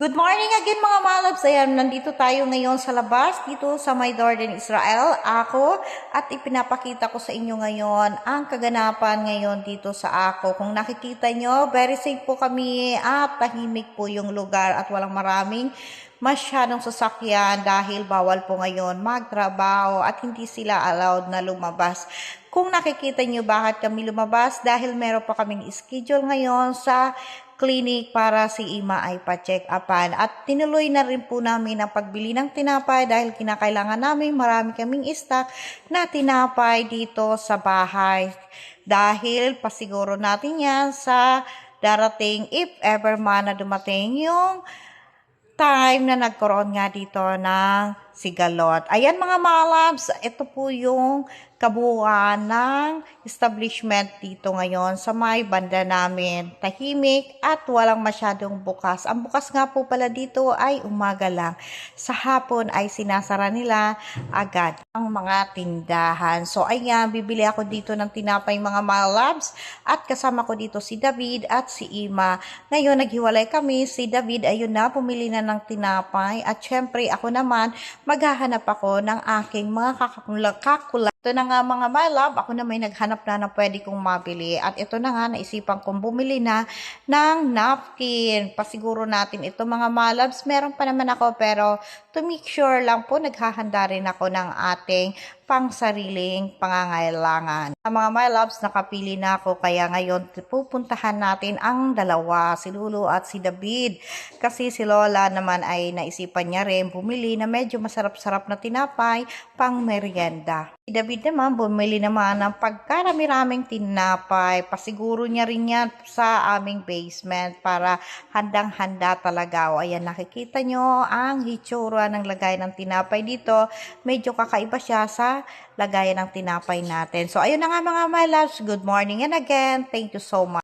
Good morning again mga malabs. Ayan, nandito tayo ngayon sa labas, dito sa My Jordan Israel. Ako, at ipinapakita ko sa inyo ngayon ang kaganapan ngayon dito sa ako. Kung nakikita nyo, very safe po kami at tahimik po yung lugar at walang maraming masyadong sasakyan dahil bawal po ngayon magtrabaho at hindi sila allowed na lumabas. Kung nakikita nyo bakit kami lumabas, dahil meron pa kaming schedule ngayon sa clinic para si Ima ay pa-check upan. At tinuloy na rin po namin ang pagbili ng tinapay dahil kinakailangan namin marami kaming stock na tinapay dito sa bahay. Dahil pasiguro natin yan sa darating if ever man na dumating yung time na nagkaroon nga dito ng sigalot. Ayan mga mga labs, ito po yung kabuuan ng establishment dito ngayon sa may banda namin. Tahimik at walang masyadong bukas. Ang bukas nga po pala dito ay umaga lang. Sa hapon ay sinasara nila agad ang mga tindahan. So ayan, bibili ako dito ng tinapay mga mga labs at kasama ko dito si David at si Ima. Ngayon naghiwalay kami. Si David ayun na, pumili na ng tinapay at syempre ako naman maghahanap ako ng aking mga kakakula. Ito na nga mga my love, ako na may naghanap na na pwede kong mabili. At ito na nga, naisipan kong bumili na ng napkin. Pasiguro natin ito mga my loves. Meron pa naman ako pero to make sure lang po, naghahanda rin ako ng ating pang sariling pangangailangan. Ang mga my loves, nakapili na ako kaya ngayon pupuntahan natin ang dalawa, si Lulu at si David. Kasi si Lola naman ay naisipan niya rin bumili na medyo masarap-sarap na tinapay pang merienda. Si David naman bumili naman ng pagkarami-raming tinapay. Pasiguro niya rin yan sa aming basement para handang-handa talaga. O ayan nakikita nyo ang hitsura ng lagay ng tinapay dito. Medyo kakaiba siya sa lagayan ng tinapay natin. So, ayun na nga mga my loves. Good morning and again, thank you so much.